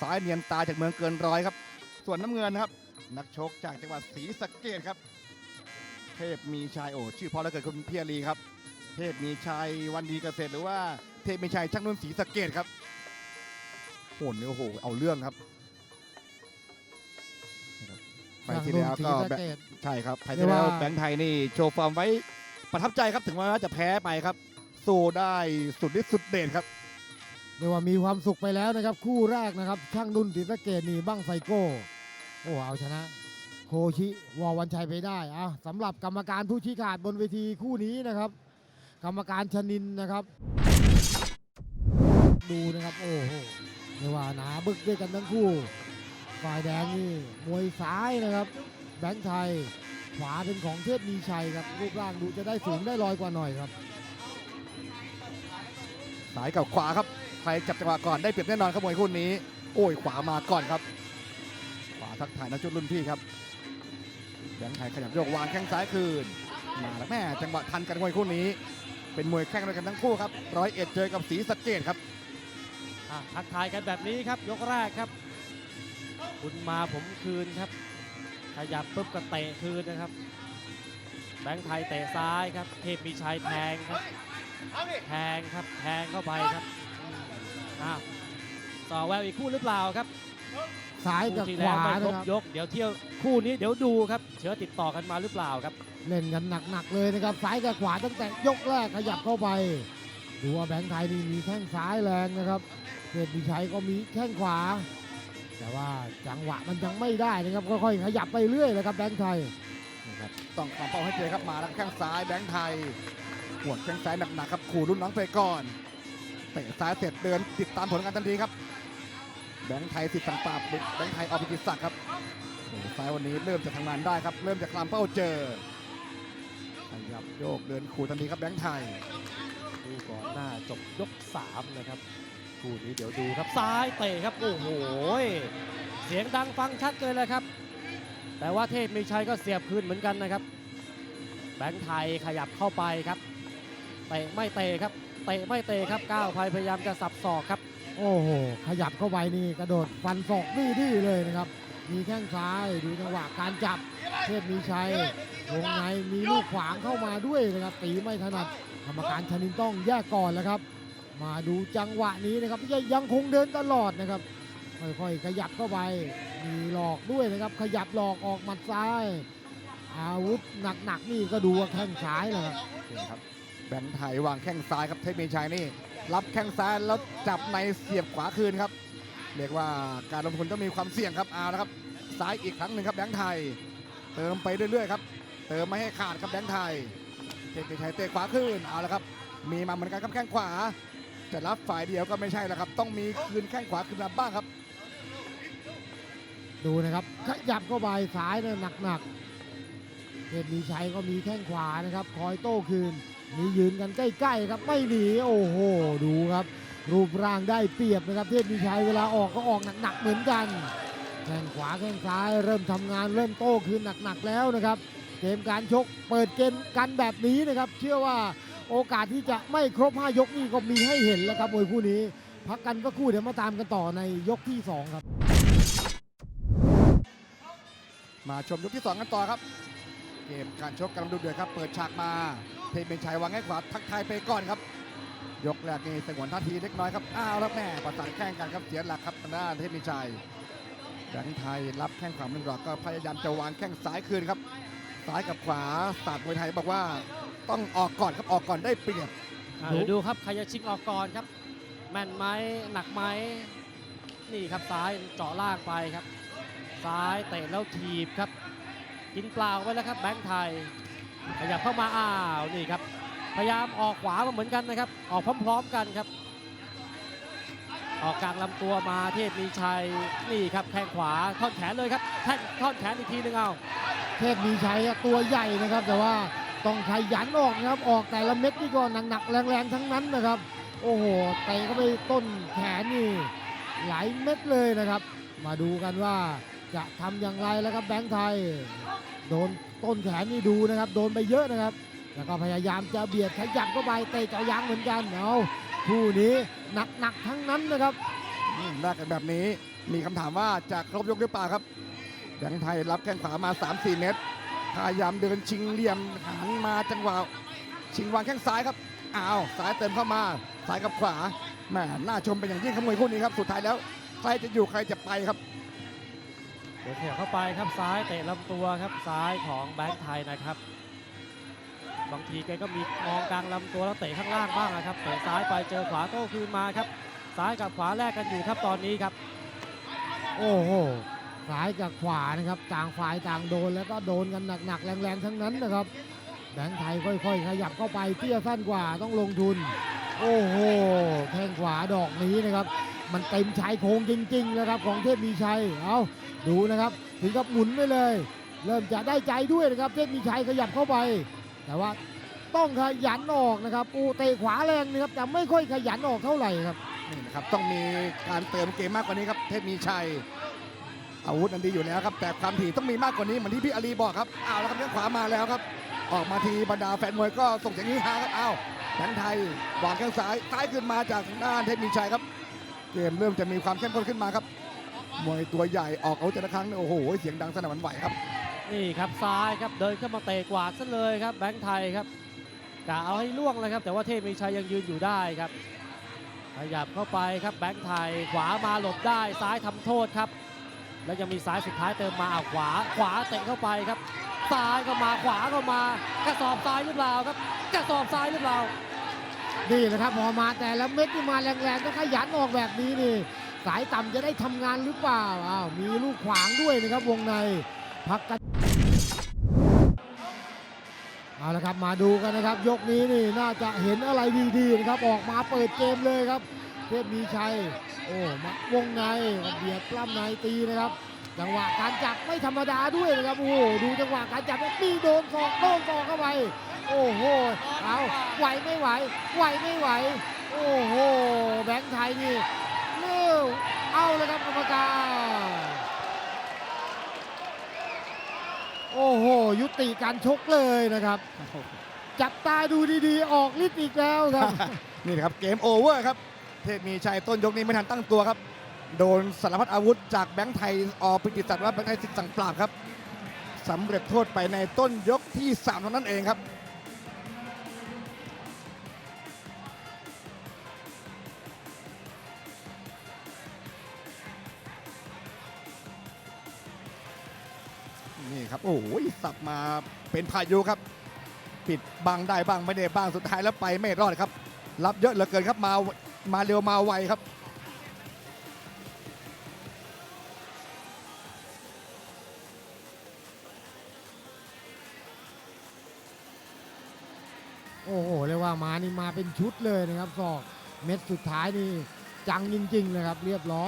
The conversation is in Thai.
ซ้ายเนียนตาจากเมืองเกินร้อยครับ ส่วนน้ำเงินนะครับ นักชกจากจังหวัดศรีสะเกดครับ เทพมีชัยโอ้ชื่อพอแล้วเกิดคุณเพียรีครับ เทพมีชัยวันดีเกษตรหรือว่าเทพมีชัยช่างนุ่นศรีสะเกดครับโหนเนี่ยโอ้โห เอาเรื่องครับนะครับไปที่แล้วก็ทางรุ่นศรีแบสะเกษใช่ครับไทยที่แล้วเรียกว่าแบงค์ไทยนี่โชว์ฟอร์มไว้ประทับใจครับถึงแม้ว่าจะแพ้ไปครับสู้ได้สุดฤทธิ์สุดเด่นครับ เรียกว่ามีความสุขไปแล้วนะครับ คู่แรกนะครับ ช่างดุนศรีสะเกดนี่บ้างไฟโก้โอ้เอาชนะโคชิวอวันชัยไปได้อะสำหรับกรรมการผู้ชี้ขาดบนเวทีคู่นี้นะครับ กรรมการชนินนะครับ ดูนะครับโอ้โหเรียกว่าหนาบึกด้วยกันทั้งคู่ ฝ่ายแดงนี่มวยซ้ายนะครับ แบงค์ไทยขวาเป็นของเทพมีชัยครับรูปร่างดูจะได้สูงได้ลอยกว่าหน่อยครับ สายกับขวาครับ ใครจับจังหวะก่อนได้เปรียบแน่นอนครับมวยคู่นี้ โอ้ยขวามาก่อนครับ ขวาทักทายนักชุดรุ่นพี่ครับแบงค์ไทยขยับโยกวางแข้งซ้ายคืน มาแล้วแม่จังหวะทันกันมวยคู่นี้ เป็นมวยแข้งด้วยกันทั้งคู่ครับร้อยเอ็ดเจอกับศรีสะเกดครับอะทักทายกันแบบนี้ครับ ยกแรกครับ คุณมาผมคืนครับ ขยับปุ๊บก็เตะคืนนะครับ แบงค์ไทยเตะซ้ายครับ เทพมีชัยแทงครับ แทงครับ แทงเข้าไปครับ อืมอ้าวต่อแววอีกคู่หรือเปล่าครับซ้ายคู่กับที่ขแล้ววาไม่ครนะบครับยก เดี๋ยวเที่ยวคู่นี้เดี๋ยวดูครับ เชื้อติดต่อกันมาหรือเปล่าครับ เล่นกันหนักๆเลยนะครับซ้ายกับขวาตั้งแต่ยกแรกขยับเข้าไปดูว่าแบงค์ไทยนี่มีแข้งซ้ายแรงนะครับเทพมีชัยก็มีแข้งขวา แต่ว่าจังหวะมันยังไม่ได้นะครับค่อยๆขยับไปเรื่อยเลยครับแบงค์ไทย นะครับต้องความเป้าให้เจอครับมาแล้วแข้งซ้ายแบงค์ไทยหวดแข้งซ้ายหนักๆครับขู่รุ่นน้องไปก่อน เตะซ้ายเสร็จเดินติดตามผลงานทันทีครับ แบงค์ไทยสิทธิ์สังปราบแบงค์ไทยออภิกิศักดิ์ครับซ้ายวันนี้เริ่มจะทำงานได้ครับ เริ่มจะคลำเป้าเจอขยับโยกเดินขู่ทันทีครับแบงค์ไทยดูก่อนหน้าจบยก3นะครับคู่นี้เดี๋ยวดูครับซ้ายเตะครับโอ้โหเสียงดังฟังชัดเลยแหละครับ แต่ว่าเทพมีชัยก็เสียบคืนเหมือนกันนะครับ แบงค์ไทยขยับเข้าไปครับเตะไม่เตะครับ เตะไม่เตะครับก้าวไพพยายามจะสับศอกครับ โอ้โห ขยับเข้าไปนี่กระโดดฟันศอกดื้อๆเลยนะครับ มีแข้งซ้ายดูจังหวะการจับ เทพมีชัยวงในมีลูกขวางเข้ามาด้วยนะครับตีไม่ถนัดกรรมการชนินต้องแยกก่อนแล้วครับ มาดูจังหวะนี้นะครับยังยังคงเดินตลอดนะครับค่อยๆขยับเข้าไปมีหลอกด้วยนะครับ ขยับหลอกออกหมัดซ้าย อาวุธหนักๆนี่ก็ดูว่าแข้งซ้ายเลยครับ บแบงค์ไทยวางแข้งซ้ายครับเทพมีชัยนี่ รับแข้งซ้ายแล้วจับในเสียบขวาคืนครับ เรียกว่าการลงทุนต้องมีความเสี่ยงครับเอาละครับซ้ายอีกครั้งหนึ่งครับแบงค์ไทย เติมไปเรื่อยๆครับเติมไม่ให้ขาดครับแบงค์ไทยเทพมีชัยเตะขวาคืนเอาละครับ มีมาเหมือนกันครับแข้งขวาจะรับฝ่ายเดียวก็ไม่ใช่แล้วครับ ต้องมีคืนแข้งขวาคืนมาบ้างครับ ดูนะครับขยับเข้าไปซ้ายเนี่ยหนักๆ เทพมีชัยก็มีแข้งขวานะครับ คอยโต้คืนมียืนกันใกล้ๆครับไม่หนีโอ้โห ดูครับ รูปร่างได้เปรียบนะครับ เทพมีชัยเวลาออกก็ออกหนักๆเหมือนกันแข้งขวาแข้งซ้าย เริ่มทำงานเริ่มโต้คืนหนักๆแล้วนะครับ เกมการชกเปิดเกมกันแบบนี้นะครับ เชื่อว่าโอกาสที่จะไม่ครบ 5 ยกนี่ก็มีให้เห็นแล้วครับมวยคู่นี้ พักกันก็คู่เดี๋ยวมาตามกันต่อในยกที่สองครับ มาชมยกที่สองกันต่อครับ เกมการชกกำลังดูเดือดครับ เปิดฉากมาเทพเป็นชัยวางให้ขวาทักทายไปก่อนครับ ยกแรกนี่สงวนท่าทีเล็กน้อยครับ อ้าวแล้วแม่ประสานแข้งกันครับเสียหลักครับทางด้านเทพมีชัยแบงค์ไทยรับแข้งขวาหนึ่งดอกก็พยายามจะวางแข้งซ้ายคืนครับซ้ายกับขวาศาสตร์มวยไทยบอกว่าต้องออกก่อนครับออกก่อนได้เปรียบอะเดี๋ยวดูครับใครจะชิงออกก่อนครับ แม่นไหมหนักไหมนี่ครับซ้ายเจาะล่างไปครับ ซ้ายเตะแล้วถีบครับ กินเปล่าไปแล้วครับแบงค์ไทย ขยับเข้ามาอ้าวนี่ครับ พยายามออกขวามาเหมือนกันนะครับ ออกพร้อม ๆกันครับ ออกกลางลำตัวมาเทพมีชัยนี่ครับแข้งขวาท่อนแขนเลยครับแท่งท่อนแขนอีกทีหนึงเอาเทพมีชัยตัวใหญ่นะครับ แต่ว่าต้องขยันออกนะครับ ออกแต่ละเม็ดนี่ก็หนักๆแรงๆทั้งนั้นนะครับ โอ้โหเตะเข้าไปต้นแขนนี่หลายเม็ดเลยนะครับ มาดูกันว่า จะทำอย่างไรแล้วครับแบงค์ไทย โดนต้นแขนนี่ดูนะครับ โดนไปเยอะนะครับ แล้วก็พยายามจะเบียดขยับเข้าไปเตะเจาะยางเหมือนกันเอาคู่นี้หนักๆทั้งนั้นนะครับแลกกันแบบนี้มีคำถามว่าจะครบยกหรือเปล่าครับแบงค์ไทยรับแข้งขวามา 3-4 เมตรพยายามเดินชิงเหลี่ยมหันมาจังหวะชิงวางแข้งซ้ายครับอ้าวซ้ายเติมเข้ามาซ้ายกับขวาแหมน่าชมเป็นอย่างยิ่งขโมยคู่นี้ครับ สุดท้ายแล้ว ใครจะอยู่ใครจะไปครับ เดี๋ยวขยับเข้าไปครับซ้ายเตะลำตัวครับซ้ายของแบงค์ไทยนะครับ บางทีแกก็มีมองกลางลำตัวแล้วเตะข้างล่างบ้างนะครับเตะซ้ายไปเจอขวาโต้คืนมาครับ ซ้ายกับขวาแลกกันอยู่ครับตอนนี้ครับ โอ้โหซ้ายกับขวานะครับต่างฝ่ายต่างโดนแล้วก็โดนกันหนักๆแรงๆทั้งนั้นนะครับแบงค์ไทยค่อย ๆ ขยับเข้าไปเตี้ยสั้นกว่าต้องลงทุน โอ้โหแข้งขวาดอกนี้นะครับ มันเต็มชายโครงจริงๆนะครับของเทพมีชัย เอาดูนะครับ ถึงกับหมุนไปเลย เริ่มจะได้ใจด้วยนะครับ เทพมีชัยขยับเข้าไป แต่ว่าต้องขยันออกนะครับอูเตะขวาแรงนะครับแต่ไม่ค่อยขยันออกเท่าไหร่ครับนี่นะครับต้องมีการเติมเกมมากกว่านี้ครับ เทพมีชัย อาวุธอันดีอยู่แล้วครับ แต่ความถี่ต้องมีมากกว่านี้เหมือนที่พี่อาลีบอกครับอ้าวแล้วครับแข้งขวามาแล้วครับ ออกมาทีบรรดาแฟนมวยก็ส่งเสียงฮือฮาครับอ้าวแบงไทยวางแข้งซ้ายซ้ายขึ้นมาจากทางด้านเทพมีชัยครับ เกมเริ่มจะมีความเข้มข้นขึ้นมาครับมวยตัวใหญ่ออกอาวุธแต่ละครั้งเนี่ยโอ้โหเสียงดังสนั่นหวั่นไหวครับนี่ครับซ้ายครับเดินเข้ามาเตะกวาดซะเลยครับแบงค์ไทยครับกะเอาให้ล่วงเลยครับ แต่ว่าเทพมีชัยยังยืนอยู่ได้ครับขยับเข้าไปครับแบงค์ไทยขวามาหลบได้ซ้ายทำโทษครับ แล้วยังมีซ้ายสุดท้ายเติมมาเอาขวา ขวาเตะเข้าไปครับซ้ายก็มาขวาก็มากระสอบซ้ายหรือเปล่าครับกระสอบซ้ายหรือเปล่า นี่แหละครับพอมาแต่ละเม็ดที่มาแรงๆก็ขยันออกแบบนี้นี่สายต่ำจะได้ทำงานหรือเปล่าอ้าวมีลูกขวางด้วยนะครับวงในพักกันเอาละครับมาดูกันนะครับ ยกนี้นี่น่าจะเห็นอะไรดีๆนะครับออกมาเปิดเกมเลยครับ เทพมีชัย โอ้มาวงในเบียดปล้ำในตีนะครับ จังหวะการจับไม่ธรรมดาด้วยนะครับโอ้ดูจังหวะการจับแล้วมีโดนศอกโดนศอกเข้าไป โอ้โห เอาไหวไม่ไหว ไหวไม่ไหว โอ้โห แบงค์ไทยนี่เร็วเอาเลยครับกรรมการโอ้โห ยุติการชกเลยนะครับ จับตาดูดีๆ ออกฤทธิ์อีกแล้วครับ นี่นะครับ เกมโอเวอร์ครับ เทพมีชัยต้นยกนี้ไม่ทันตั้งตัวครับ โดนสารพัดอาวุธจากแบงค์ไทยอปิติศักดิ์ว่าแบงค์ไทยสิทธิ์สั่งปราบครับสำเร็จโทษไปในต้นยกที่3เท่านั้นเองครับ นี่ครับ โอ้โหสับมาเป็นพายุครับ ปิดบังได้บ้างไม่ได้บ้างสุดท้ายแล้วไปไม่รอดครับ รับเยอะเหลือเกินครับมามาเร็วมาไวครับโอ้โหเรียกว่ามานี่มาเป็นชุดเลยนะครับศอกเม็ดสุดท้ายนี่จังจริงๆเลยครับ เรียบร้อย